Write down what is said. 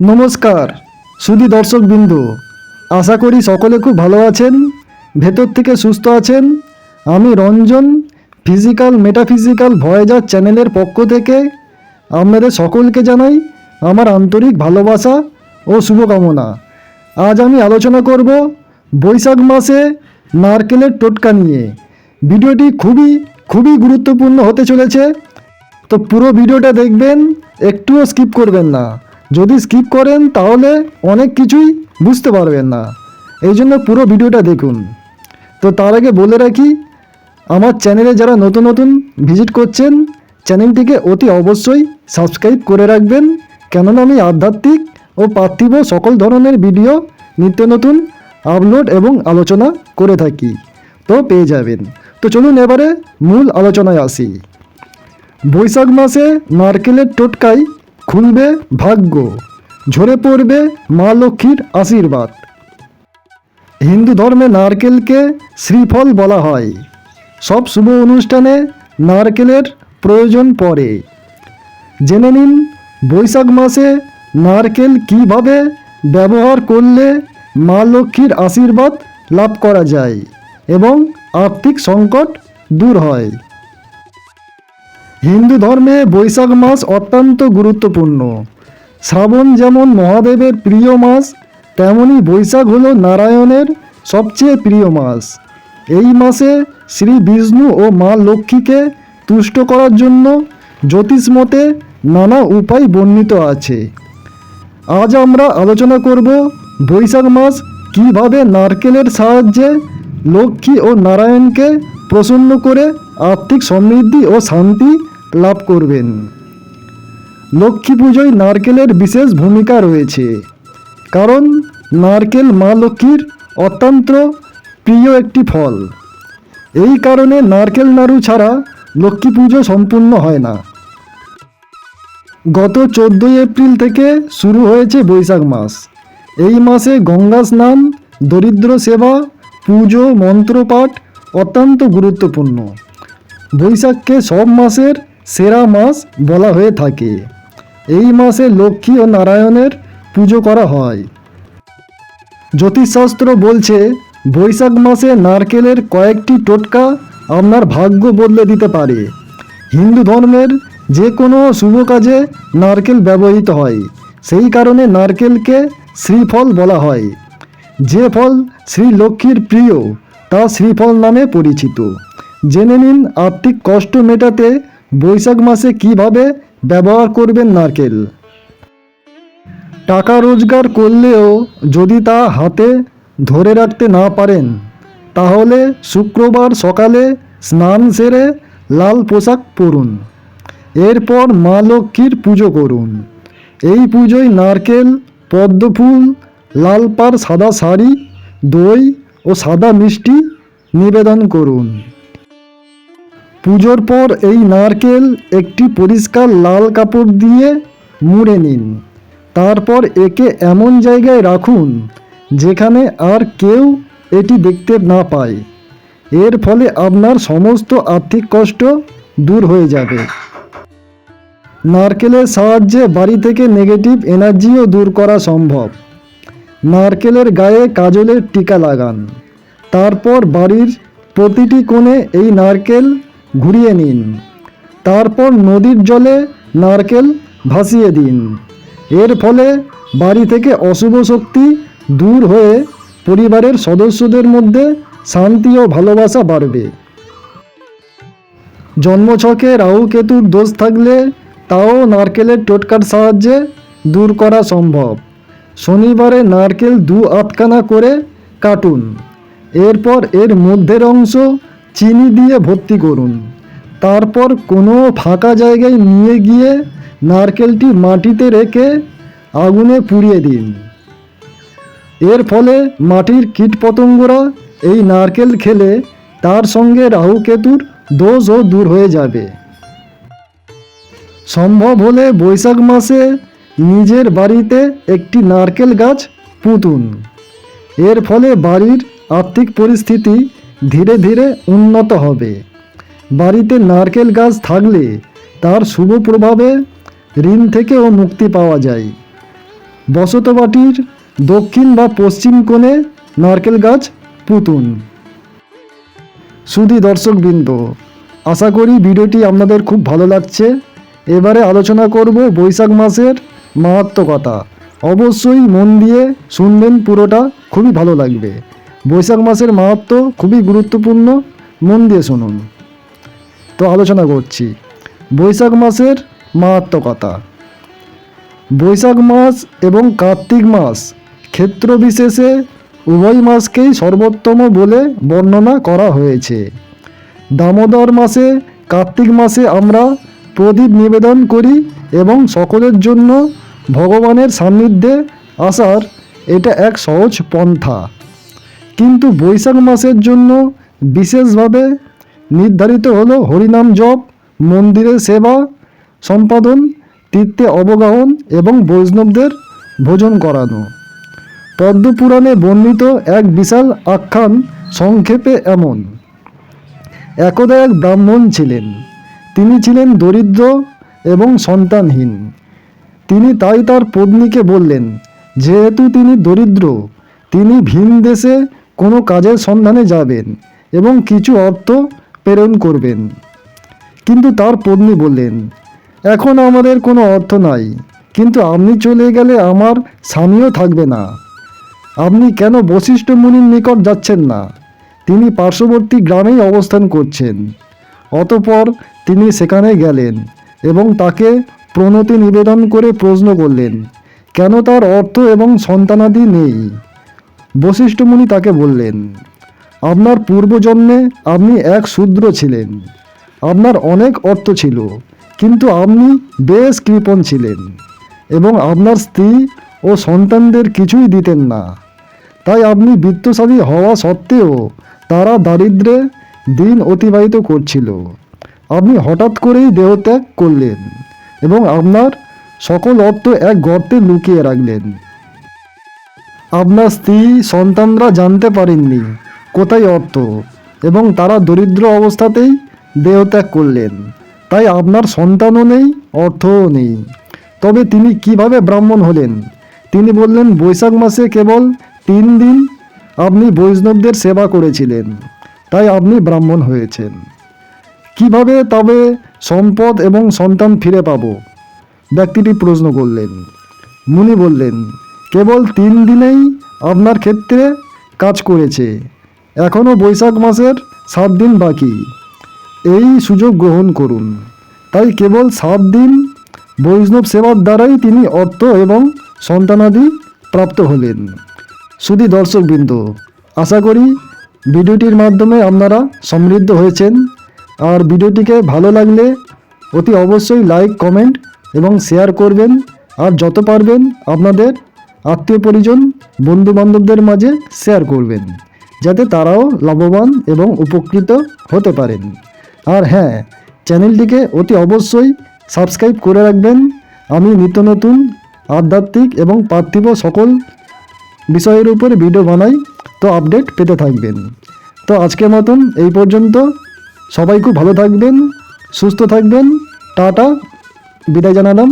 নমস্কার, সুধী দর্শকবৃন্দ, আশা করি সকলে খুব ভালো আছেন, ভেতর থেকে সুস্থ আছেন। আমি রঞ্জন ফিজিক্যাল মেটাফিজিক্যাল ভয়েজার চ্যানেলের পক্ষ থেকে আপনাদের সকলকে জানাই আমার আন্তরিক ভালোবাসা ও শুভকামনা। আজ আমি আলোচনা করব বৈশাখ মাসে নারকেলের টোটকা নিয়ে। ভিডিওটি খুবই খুবই গুরুত্বপূর্ণ হতে চলেছে। তো পুরো ভিডিওটা দেখবেন, একটুও স্কিপ করবেন না। যদি স্কিপ করেন, তাহলে অনেক কিছুই বুঝতে পারবেন না। এই জন্য পুরো ভিডিওটা দেখুন। তো তার আগে বলে রাখি, আমার চ্যানেলে যারা নতুন নতুন ভিজিট করছেন চ্যানেলটিকে অতি অবশ্যই সাবস্ক্রাইব করে রাখবেন। কেননা আমি আধ্যাত্মিক ও পার্থিব সকল ধরনের ভিডিও নিত্য নতুন আপলোড এবং আলোচনা করে থাকি। তো পেয়ে যাবেন। তো চলুন এবারে মূল আলোচনায় আসি। বৈশাখ মাসে নারকেলের টোটকায় খুলবে ভাগ্য, ঝরে পড়বে মা লক্ষ্মীর আশীর্বাদ। হিন্দু ধর্মে নারকেলকে শ্রীফল বলা হয়। সব শুভ অনুষ্ঠানে নারকেলের প্রয়োজন পড়ে। জেনে নিন, বৈশাখ মাসে নারকেল কীভাবে ব্যবহার করলে মা লক্ষ্মীর আশীর্বাদ লাভ করা যায় এবং আর্থিক সংকট দূর হয়। হিন্দু ধর্মে বৈশাখ মাস অত্যন্ত গুরুত্বপূর্ণ। শ্রাবণ যেমন মহাদেবের প্রিয় মাস, তেমনি বৈশাখ হলো নারায়ণের সবচেয়ে প্রিয় মাস। এই মাসে শ্রী বিষ্ণু ও মা লক্ষ্মীকে তুষ্ট করার জন্য জ্যোতিষমতে নানা উপায় বর্ণিত আছে। আজ আমরা আলোচনা করব বৈশাখ মাস কীভাবে নারকেলের সাহায্যে লক্ষ্মী ও নারায়ণকে প্রসন্ন করে আর্থিক সমৃদ্ধি ও শান্তি লাভ করবেন। লক্ষ্মী পুজোয় নারকেলের বিশেষ ভূমিকা রয়েছে, কারণ নারকেল মা লক্ষ্মীর অত্যন্ত প্রিয় একটি ফল। এই কারণে নারকেল নাড়ু ছাড়া লক্ষ্মী পুজো সম্পূর্ণ হয় না। গত চোদ্দোই এপ্রিল থেকে শুরু হয়েছে বৈশাখ মাস। এই মাসে গঙ্গা স্নান, দরিদ্র সেবা, পুজো, মন্ত্রপাঠ অত্যন্ত গুরুত্বপূর্ণ। বৈশাখকে সব মাসের সেরা মাস বলা হয়ে থাকে। এই মাসে লক্ষ্মী ও নারায়ণের পুজো করা হয়। জ্যোতিষশাস্ত্র বলছে, বৈশাখ মাসে নারকেলের কয়েকটি টোটকা আপনার ভাগ্য বদলে দিতে পারে। হিন্দু ধর্মের যে কোনো শুভ কাজে নারকেল ব্যবহৃত হয়। সেই কারণে নারকেলকে শ্রীফল বলা হয়। যে ফল শ্রী লক্ষ্মীর প্রিয় তা শ্রীফল নামে পরিচিত। জেনে নিন আর্থিক কষ্ট মেটাতে বৈশাখ মাসে কীভাবে ব্যবহার করবেন নারকেল। টাকা রোজগার করলেও যদি তা হাতে ধরে রাখতে না পারেন, তাহলে শুক্রবার সকালে স্নান সেরে লাল পোশাক পরুন। এরপর মা লক্ষ্মীর পুজো করুন। এই পুজোয় নারকেল, পদ্মফুল, লাল পাড় সাদা শাড়ি, দই ও সাদা মিষ্টি নিবেদন করুন। পুজোর পর এই নারকেল একটি পরিষ্কার লাল কাপড় দিয়ে মুড়ে নিন। তারপর একে এমন জায়গায় রাখুন যেখানে আর কেউ এটি দেখতে না পায়। এর ফলে আপনার সমস্ত আর্থিক কষ্ট দূর হয়ে যাবে। নারকেলের সাহায্যে বাড়ি থেকে নেগেটিভ এনার্জিও দূর করা সম্ভব। নারকেলের গায়ে কাজলের টিকা লাগান। তারপর বাড়ির প্রতিটি কোণে এই নারকেল ঘুরিয়ে নিন। তারপর নদীর জলে নারকেল ভাসিয়ে দিন। এর ফলে বাড়ি থেকে অশুভ শক্তি দূর হয়ে পরিবারের সদস্যদের মধ্যে শান্তি ও ভালোবাসা বাড়বে। জন্মছকে রাহু কেতুর দোষ থাকলে তাও নারকেলের টোটকার সাহায্যে দূর করা সম্ভব। শনিবারে নারকেল দু আধখানা করে কাটুন। এরপর এর মধ্যের অংশ চিনি দিয়ে ভর্তি করুন। তারপর কোনো ফাঁকা জায়গায় নিয়ে গিয়ে নারকেলটি মাটিতে রেখে আগুনে পুড়িয়ে দিন। এর ফলে মাটির কীটপতঙ্গরা এই নারকেল খেলে তার সঙ্গে রাহুকেতুর দোষও দূর হয়ে যাবে। সম্ভব হলে বৈশাখ মাসে নিজের বাড়িতে একটি নারকেল গাছ পুঁতুন। এর ফলে বাড়ির আর্থিক পরিস্থিতি ধীরে ধীরে উন্নত হবে। বাড়িতে নারকেল গাছ থাকলে তার শুভ প্রভাবে ঋণ থেকেও মুক্তি পাওয়া যায়। বসতবাটির দক্ষিণ বা পশ্চিম কোণে নারকেল গাছ পুতুন। সুধী দর্শকবৃন্দ, আশা করি ভিডিওটি আপনাদের খুব ভালো লাগছে। এবারে আলোচনা করব বৈশাখ মাসের মাহাত্মকতা অবশ্যই মন দিয়ে শুনবেন পুরোটা, খুবই ভালো লাগবে। বৈশাখ মাসের মাহাত্ম খুবই গুরুত্বপূর্ণ, মন দিয়ে শুনুন। তো আলোচনা করছি। বৈশাখ মাসের মাহাত্মকতা বৈশাখ মাস এবং কার্তিক মাস ক্ষেত্র বিশেষে উভয় মাসকেই সর্বোত্তম বলে বর্ণনা করা হয়েছে। দামোদর মাসে, কার্তিক মাসে আমরা প্রদীপ নিবেদন করি এবং সকলের জন্য ভগবানের সান্নিধ্যে আসার এটা এক সহজ পন্থা। কিন্তু বৈশাখ মাসের জন্য বিশেষভাবে নির্ধারিত হলো হরিনাম জপ, মন্দিরের সেবা, সম্পাদন, তীর্থে অবগাহন এবং বৈষ্ণবদের ভোজন করানো। পদ্মপুরাণে বর্ণিত এক বিশাল আখ্যান সংক্ষেপে এমন, একদা এক ব্রাহ্মণ ছিলেন। তিনি ছিলেন দরিদ্র এবং সন্তানহীন। তিনি তাই তার পত্নীকে বললেন, যেহেতু তিনি দরিদ্র, তিনি ভিন দেশে কোনো কাজের সন্ধানে যাবেন এবং কিছু অর্থ প্রেরণ করবেন। কিন্তু তার পত্নী বললেন, এখন আমাদের কোনো অর্থ নাই, কিন্তু আপনি চলে গেলে আমার স্বামীও থাকবে না। আপনি কেন বশিষ্ঠ মুনির নিকট যাচ্ছেন না? তিনি পার্শ্ববর্তী গ্রামেই অবস্থান করছেন। অতপর তিনি সেখানে গেলেন এবং তাকে প্রণতি নিবেদন করে প্রশ্ন করলেন, কেন তার অর্থ এবং সন্তানাদি নেই? বশিষ্ঠ মুনি তাকে বললেন, আপনার পূর্বজন্মে আপনি এক শূদ্র ছিলেন, আপনার অনেক অর্থ ছিল, কিন্তু আপনি বেশ কৃপণ ছিলেন এবং আপনার স্ত্রী ও সন্তানদের কিছুই দিতেন না। তাই আপনি বিত্তশালী হওয়া সত্ত্বেও তারা দারিদ্রে দিন অতিবাহিত করছিল। আপনি হঠাৎ করেই দেহত্যাগ করলেন। এবং আপনার সকল অর্থ এক গর্তে লুকিয়ে রাখলেন। আপনার স্ত্রী, সন্তানরা জানতে পারেননি কোথায় অর্থ এবং তারা দরিদ্র অবস্থাতেই দেহত্যাগ করলেন। তাই আপনার সন্তানও নেই, অর্থও নেই। তবে তিনি কীভাবে ব্রাহ্মণ হলেন? তিনি বললেন, বৈশাখ মাসে কেবল তিন দিন আপনি বৈষ্ণবদের সেবা করেছিলেন, তাই আপনি ব্রাহ্মণ হয়েছেন। কীভাবে? তবে সম্পদ এবং সন্তান ফিরে পাবো। ব্যক্তিটি প্রশ্ন করলেন, মুনি বললেন, কেবল তিন দিনেই আপনার ক্ষেত্রে কাজ করেছে। এখনও বৈশাখ মাসের সাত দিন বাকি। এই সুযোগ গ্রহণ করুন। তাই কেবল সাত দিন বৈষ্ণব সেবার দ্বারাই তিনি অর্থ এবং সন্তানাদি প্রাপ্ত হলেন। শুধু দর্শকবৃন্দ, আশা করি ভিডিওটির মাধ্যমে আপনারা সমৃদ্ধ হয়েছেন। আর ভিডিওটিকে ভালো লাগলে অতি অবশ্যই লাইক কমেন্ট এবং শেয়ার করবেন। আর যত পারবেন আপনাদের আত্মীয় পরিজন বন্ধু বান্ধবদের মাঝে শেয়ার করবেন, যাতে তারাও লাভবান এবং উপকৃত হতে পারেন। আর হ্যাঁ চ্যানেলটিকে অতি অবশ্যই সাবস্ক্রাইব করে রাখবেন। আমি নিত্য নতুন, আধ্যাত্মিক এবং পার্থিব সকল বিষয়ের উপর ভিডিও বানাই, তো আপডেট পেতে থাকবেন। তো আজকের মতন এই পর্যন্ত। সবাই খুব ভালো থাকবেন সুস্থ থাকবেন টাটা বিদায় জানালাম।